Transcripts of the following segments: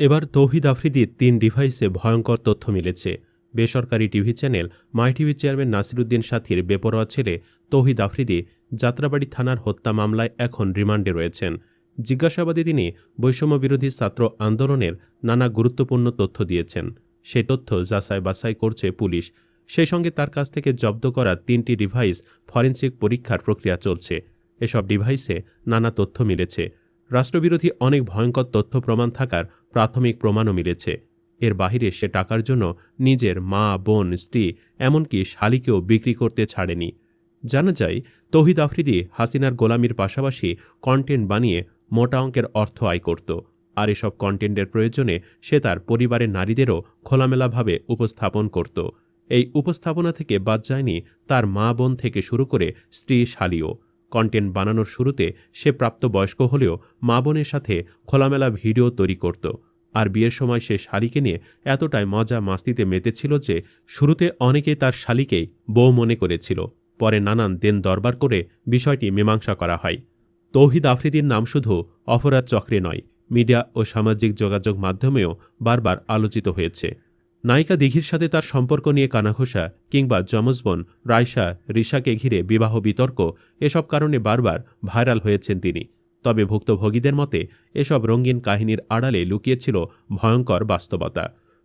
এবার তৌহিদ আফ্রিদির তিন ডিভাইসে ভয়ঙ্কর তথ্য মিলেছে। বেসরকারি TV channel my TV chairman Nasiruddin সাথীর বেপরোয়া ছেলে তৌহিদ আফ্রিদি যাত্রাবাড়ি থানার হত্যা মামলায় এখন রিমান্ডে রয়েছেন। জিজ্ঞাসাবাদে তিনি বৈষম্য বিরোধী ছাত্র আন্দোলনের নানা গুরুত্বপূর্ণ তথ্য দিয়েছেন। সেই তথ্য যাচাই বাছাই করছে পুলিশ। সেই সঙ্গে তার কাছ থেকে জব্দ করা তিনটি ডিভাইস ফরেন্সিক পরীক্ষার প্রক্রিয়া চলছে। এসব ডিভাইসে নানা তথ্য মিলেছে। রাষ্ট্রবিরোধী অনেক ভয়ঙ্কর তথ্য প্রমাণ থাকার প্রাথমিক প্রমাণও মিলেছে। এর বাহিরে সে টাকার জন্য নিজের মা, বোন, স্ত্রী, এমনকি শালিকেও বিক্রি করতে ছাড়েনি। জানা যায়, তৌহিদ আফ্রিদি হাসিনার গোলামির পাশাপাশি কন্টেন্ট বানিয়ে মোটা অঙ্কের অর্থ আয় করত। আর এসব কন্টেন্টের প্রয়োজনে সে তার পরিবারের নারীদেরও খোলামেলাভাবে উপস্থাপন করত। এই উপস্থাপনা থেকে বাদ যায়নি তার মা, বোন থেকে শুরু করে স্ত্রী, শালীও। কন্টেন্ট বানানোর শুরুতে সে প্রাপ্তবয়স্ক হলেও মা বোনের সাথে খোলামেলা ভিডিও তৈরি করত। আর বিয়ের সময় সে শালিকে নিয়ে এতটাই মজা মাস্তিতে মেতেছিল যে শুরুতে অনেকেই তার শালিকেই বউ মনে করেছিল। পরে নানান দেন দরবার করে বিষয়টি মীমাংসা করা হয়। তৌহিদ আফ্রিদির নাম শুধু অপরাধ চক্রে নয়, মিডিয়া ও সামাজিক যোগাযোগ মাধ্যমেও বারবার আলোচিত হয়েছে। নায়িকা দিঘির সাথে তার সম্পর্ক নিয়ে কানাঘোষা কিংবা যমজবন রায়শা, রিশাকে ঘিরে বিবাহ বিতর্ক এসব কারণে বারবার ভাইরাল হয়েছেন তিনি। তবে ভুক্তভোগীদের মতে, এসব রঙিন কাহিনীর আড়ালে লুকিয়েছিল ভয়ঙ্কর বাস্তবতা।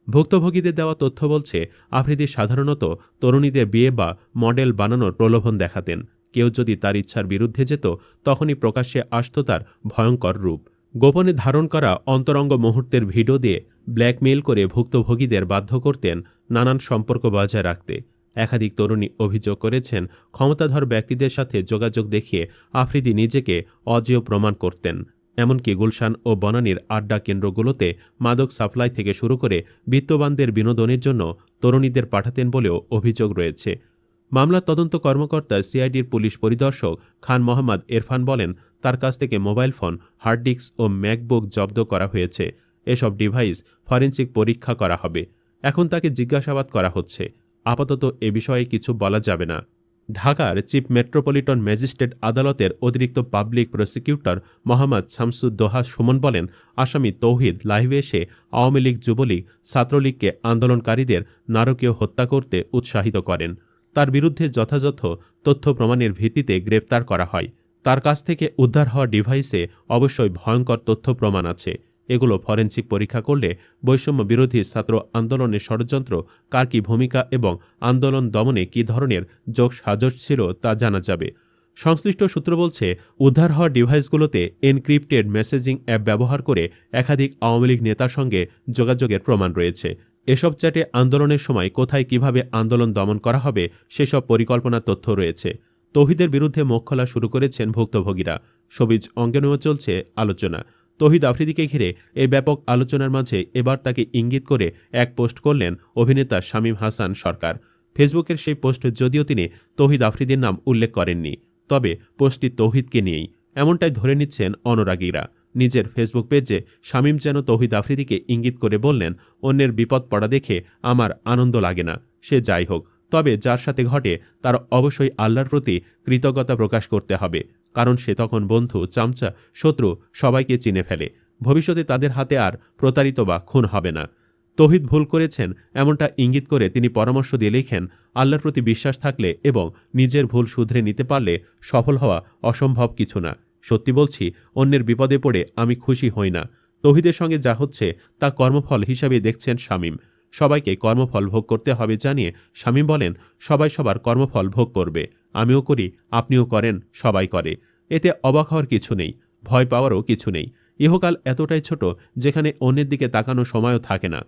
ভুক্তভোগীদের দেওয়া তথ্য বলছে, আফ্রিদি সাধারণত তরুণীদের বিয়ে বা মডেল বানানোর প্রলোভন দেখাতেন। কেউ যদি তার ইচ্ছার বিরুদ্ধে যেত, তখনই প্রকাশ্যে আসত তার ভয়ঙ্কর রূপ। গোপনে ধারণ করা অন্তরঙ্গ মুহূর্তের ভিডিও দিয়ে ব্ল্যাকমেইল করে ভুক্তভোগীদের বাধ্য করতেন নানান সম্পর্ক বজায় রাখতে। একাধিক তরুণী অভিযোগ করেছেন, ক্ষমতাধর ব্যক্তিদের সাথে যোগাযোগ দেখিয়ে আফ্রিদি নিজেকে অজেয় প্রমাণ করতেন। এমনকি গুলশান ও বনানীর আড্ডা কেন্দ্রগুলোতে মাদক সাপ্লাই থেকে শুরু করে বিত্তবানদের বিনোদনের জন্য তরুণীদের পাঠাতেন বলেও অভিযোগ রয়েছে। মামলার তদন্ত কর্মকর্তা সিআইডির পুলিশ পরিদর্শক খান মোহাম্মদ এরফান বলেন, তার কাছ থেকে মোবাইল ফোন, হার্ড ডিস্ক ও ম্যাকবুক জব্দ করা হয়েছে। এসব ডিভাইস ফরেন্সিক পরীক্ষা করা হবে। এখন তাকে জিজ্ঞাসাবাদ করা হচ্ছে। আপাতত এ বিষয়ে কিছু বলা যাবে না। ঢাকার চিফ মেট্রোপলিটন ম্যাজিস্ট্রেট আদালতের অতিরিক্ত পাবলিক প্রসিকিউটর মোহাম্মদ শামসুদ্দোহা সুমন বলেন, আসামি তৌহিদ লাইভে এসে আওয়ামী লীগ যুবলীগ ছাত্রলীগকে আন্দোলনকারীদের নারকীয় হত্যা করতে উৎসাহিত করেন। তার বিরুদ্ধে যথাযথ তথ্য প্রমাণের ভিত্তিতে গ্রেফতার করা হয়। তার কাছ থেকে উদ্ধার হওয়া ডিভাইসে অবশ্যই ভয়ঙ্কর তথ্য প্রমাণ আছে। এগুলো ফরেন্সিক পরীক্ষা করলে বৈষম্য বিরোধী ছাত্র আন্দোলনের ষড়যন্ত্র, কার কি ভূমিকা এবং আন্দোলন দমনে কী ধরনের যোগ সাজস ছিল তা জানা যাবে। সংশ্লিষ্ট সূত্র বলছে, উদ্ধার হওয়া ডিভাইসগুলোতে এনক্রিপ্টেড মেসেজিং অ্যাপ ব্যবহার করে একাধিক আওয়ামী লীগ নেতার সঙ্গে যোগাযোগের প্রমাণ রয়েছে। এসব চ্যাটে আন্দোলনের সময় কোথায় কীভাবে আন্দোলন দমন করা হবে সেসব পরিকল্পনার তথ্য রয়েছে। তহিদের বিরুদ্ধে মুখ খোলা শুরু করেছেন ভুক্তভোগীরা। সবিজ অঙ্গনেও চলছে আলোচনা। তহিদ আফ্রিদিকে ঘিরে এই ব্যাপক আলোচনার মাঝে এবার তাকে ইঙ্গিত করে এক পোস্ট করলেন অভিনেতা শামীম হাসান সরকার। ফেসবুকের সেই পোস্ট যদিও তিনি তহিদ আফ্রিদির নাম উল্লেখ করেননি, তবে পোস্টটি তৌহিদকে নিয়েই। এমনটাই ধরে নিচ্ছেন অনুরাগীরা। নিজের ফেসবুক পেজে শামীম যেন তৌহিদ আফ্রিদিকে ইঙ্গিত করে বললেন, অন্যের বিপদ পড়া দেখে আমার আনন্দ লাগে না, সে যাই হোক। তবে যার সাথে ঘটে তার অবশ্যই আল্লাহর প্রতি কৃতজ্ঞতা প্রকাশ করতে হবে, কারণ সে তখন বন্ধু, চামচা, শত্রু সবাইকে চিনে ফেলে। ভবিষ্যতে তাদের হাতে আর প্রতারিত বা খুন হবে না। তহিদ ভুল করেছেন, এমনটা ইঙ্গিত করে তিনি পরামর্শ দিয়ে লেখেন, আল্লাহর প্রতি বিশ্বাস থাকলে এবং নিজের ভুল শুধরে নিতে পারলে সফল হওয়া অসম্ভব কিছু না। সত্যি বলছি, অন্যের বিপদে পড়ে আমি খুশি হই না। তহিদের সঙ্গে যা হচ্ছে তা কর্মফল হিসাবে দেখছেন শামীম। সবাইকে কর্মফল ভোগ করতে হবে জানিয়ে স্বামী বলেন, সবাই সবার কর্মফল ভোগ করবে। আমিও করি, আপনিও করেন, সবাই করে। এতে অবাক হওয়ার কিছু নেই, ভয় পাওয়ারও কিছু নেই। ইহকাল এতটাই ছোট, যেখানে অন্যের দিকে তাকানো সময়ও থাকে না।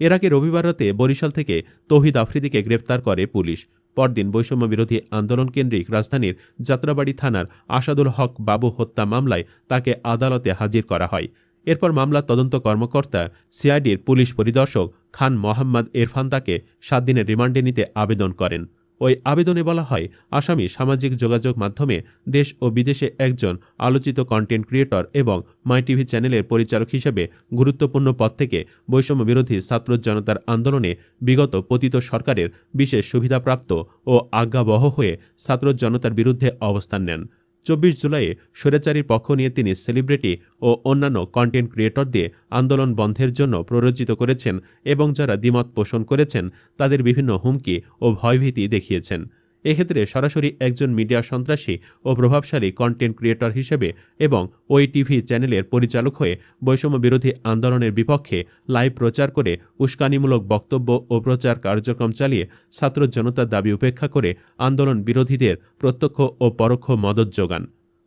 এর আগে রবিবার রাতে বরিশাল থেকে তহিদ আফ্রিদিকে গ্রেফতার করে পুলিশ। পরদিন বৈষম্য বিরোধী আন্দোলন কেন্দ্রিক রাজধানীর যাত্রাবাড়ি থানার আসাদুল হক বাবু হত্যা মামলায় তাকে আদালতে হাজির করা হয়। এরপর মামলার তদন্ত কর্মকর্তা, সিআইডির পুলিশ পরিদর্শক খান মোহাম্মদ ইরফান তাকে সাত দিনের রিমান্ডে নিতে আবেদন করেন। ওই আবেদনে বলা হয়, আসামি সামাজিক যোগাযোগ মাধ্যমে দেশ ও বিদেশে একজন আলোচিত কন্টেন্ট ক্রিয়েটর এবং মাই টিভি চ্যানেলের পরিচালক হিসেবে গুরুত্বপূর্ণ পদ থেকে বৈষম্য বিরোধী ছাত্র জনতার আন্দোলনে বিগত পতিত সরকারের বিশেষ সুবিধাপ্রাপ্ত ও আজ্ঞাবহ হয়ে ছাত্র জনতার বিরুদ্ধে অবস্থান নেন। চব্বিশ জুলাইয়ে স্বৈরাচারীর পক্ষ নিয়ে তিনি সেলিব্রিটি ও অন্যান্য কন্টেন্ট ক্রিয়েটর দিয়ে আন্দোলন বন্ধের জন্য প্ররোচিত করেছেন এবং যারা দ্বিমত পোষণ করেছেন, তাদের বিভিন্ন হুমকি ও ভয়ভীতি দেখিয়েছেন। এক্ষেত্রে সরাসরি একজন মিডিয়া সন্ত্রাসী ও প্রভাবশালী কন্টেন্ট ক্রিয়েটর হিসেবে এবং ওই টিভি চ্যানেলের পরিচালক হয়ে বৈষম্য বিরোধী আন্দোলনের বিপক্ষে লাইভ প্রচার করে উস্কানিমূলক বক্তব্য ও প্রচার কার্যক্রম চালিয়ে ছাত্র জনতার দাবি উপেক্ষা করে আন্দোলন বিরোধীদের প্রত্যক্ষ ও পরোক্ষ মদত যোগান।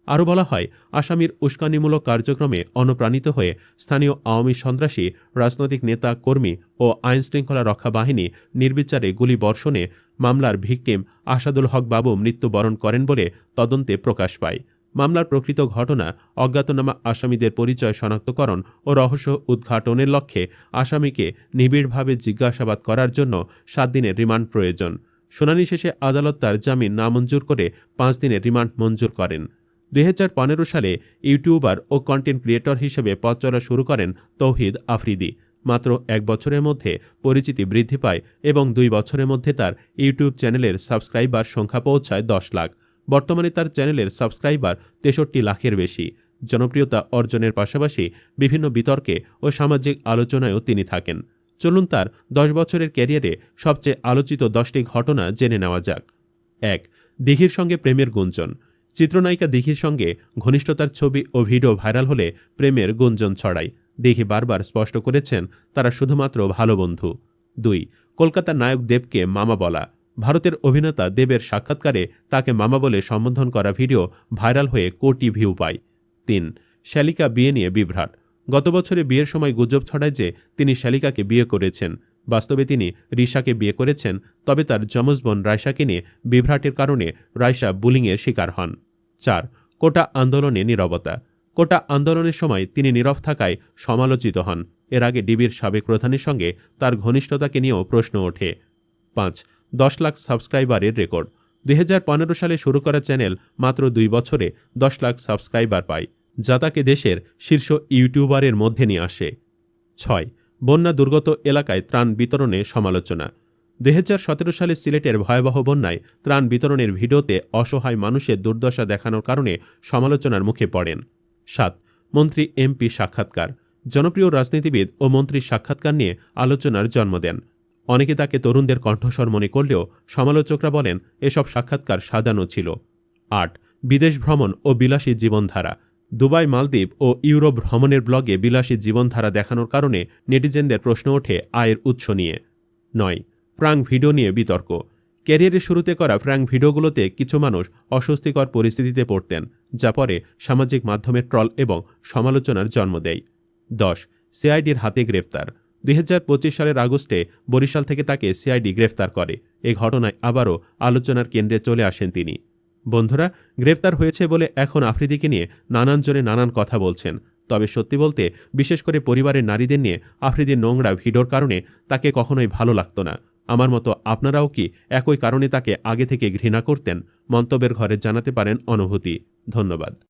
আরও বলা হয়, আসামির উস্কানিমূলক কার্যক্রমে অনুপ্রাণিত হয়ে স্থানীয় আওয়ামী সন্ত্রাসী, রাজনৈতিক নেতা, কর্মী ও আইনশৃঙ্খলা রক্ষা বাহিনী নির্বিচারে গুলি বর্ষণে মামলার ভিকটিম আসাদুল হক বাবু মৃত্যুবরণ করেন বলে তদন্তে প্রকাশ পায়। মামলার প্রকৃত ঘটনা অজ্ঞাতনামা আসামিদের পরিচয় শনাক্তকরণ ও রহস্য উদ্ঘাটনের লক্ষ্যে আসামিকে নিবিড়ভাবে জিজ্ঞাসাবাদ করার জন্য সাত দিনের রিমান্ড প্রয়োজন। শুনানি শেষে আদালত তার জামিন নামঞ্জুর করে পাঁচ দিনের রিমান্ড মঞ্জুর করেন। দু হাজার পনেরো সালে ইউটিউবার ও কন্টেন্ট ক্রিয়েটর হিসেবে পথ চলা শুরু করেন তৌহিদ আফ্রিদি। মাত্র এক বছরের মধ্যে পরিচিতি বৃদ্ধি পায় এবং দুই বছরের মধ্যে তার ইউটিউব চ্যানেলের সাবস্ক্রাইবার সংখ্যা পৌঁছায় দশ লাখ। বর্তমানে তার চ্যানেলের সাবস্ক্রাইবার তেষট্টি লাখের বেশি। জনপ্রিয়তা অর্জনের পাশাপাশি বিভিন্ন বিতর্কে ও সামাজিক আলোচনায়ও তিনি থাকেন। চলুন তার দশ বছরের ক্যারিয়ারে সবচেয়ে আলোচিত দশটি ঘটনা জেনে নেওয়া যাক। এক, দিঘির সঙ্গে প্রেমের গুঞ্জন। চিত্রনায়িকা দিঘির সঙ্গে ঘনিষ্ঠতার ছবি ও ভিডিও ভাইরাল হলে প্রেমের গুঞ্জন ছড়ায়। দিঘি বারবার স্পষ্ট করেছেন, তারা শুধুমাত্র ভালো বন্ধু। দুই, কলকাতার নায়ক দেবকে মামা বলা। ভারতের অভিনেতা দেবের সাক্ষাৎকারে তাকে মামা বলে সম্বোধন করা ভিডিও ভাইরাল হয়ে কোটি ভিউ পায়। তিন শ্যালিকা বিয়ে নিয়ে বিভ্রাট। গত বছরে বিয়ের সময় গুজব ছড়ায় যে তিনি শ্যালিকাকে বিয়ে করেছেন। বাস্তবে তিনি রিশাকে বিয়ে করেছেন, তবে তার যমজ বোন নিয়ে বিভ্রাটের কারণে রায়শা বুলিংয়ের শিকার হন। চার, কোটা আন্দোলনে নীরবতা। কোটা আন্দোলনের সময় তিনি নীরব থাকায় সমালোচিত হন। এর আগে ডিবির সাবেক প্রধানের সঙ্গে তার ঘনিষ্ঠতাকে নিয়েও প্রশ্ন ওঠে। পাঁচ, দশ লাখ সাবস্ক্রাইবারের রেকর্ড। দুই হাজার পনেরো সালে শুরু করা চ্যানেল মাত্র দুই বছরে দশ লাখ সাবস্ক্রাইবার পায়, যা তাকে দেশের শীর্ষ ইউটিউবারের মধ্যে নিয়ে আসে। ছয়, বন্যা দুর্গত এলাকায় ত্রাণ বিতরণে সমালোচনা। দুই হাজার সতেরো সালে সিলেটের ভয়াবহ বন্যায় ত্রাণ বিতরণের ভিডিওতে অসহায় মানুষের দুর্দশা দেখানোর কারণে সমালোচনার মুখে পড়েন। সাত। মন্ত্রী এমপি সাক্ষাৎকার। জনপ্রিয় রাজনীতিবিদ ও মন্ত্রীর সাক্ষাৎকার নিয়ে আলোচনার জন্ম দেন। অনেকে তাকে তরুণদের কণ্ঠস্বর মনে করলেও সমালোচকরা বলেন, এসব সাক্ষাৎকার সাজানো ছিল। আট। বিদেশ ভ্রমণ ও বিলাসী জীবনধারা। দুবাই, মালদ্বীপ ও ইউরোপ ভ্রমণের ব্লগে বিলাসী জীবনধারা দেখানোর কারণে নেটিজেনদের প্রশ্ন ওঠে আয়ের উৎস নিয়ে। নয়। প্রাং ভিডিও নিয়ে বিতর্ক। ক্যারিয়ারের শুরুতে করা ফ্র্যাঙ্ক ভিডিওগুলোতে কিছু মানুষ অস্বস্তিকর পরিস্থিতিতে পড়তেন, যা পরে সামাজিক মাধ্যমে ট্রল এবং সমালোচনার জন্ম দেয়। দশ, সিআইডির হাতে গ্রেফতার। দুই হাজার পঁচিশ সালের আগস্টে বরিশাল থেকে তাকে সিআইডি গ্রেফতার করে। এ ঘটনায় আবারও আলোচনার কেন্দ্রে চলে আসেন তিনি। বন্ধুরা, গ্রেফতার হয়েছে বলে এখন আফ্রিদিকে নিয়ে নানান জনে নানান কথা বলছেন। তবে সত্যি বলতে, বিশেষ করে পরিবারের নারীদের নিয়ে আফ্রিদির নোংরা ভিডিওর কারণে তাকে কখনোই ভালো লাগতো না। আমার মতো আপনারাও কি একই কারণে তাকে আগে থেকে ঘৃণা করতেন? মন্তব্যের ঘরে জানাতে পারেন অনুভূতি। ধন্যবাদ।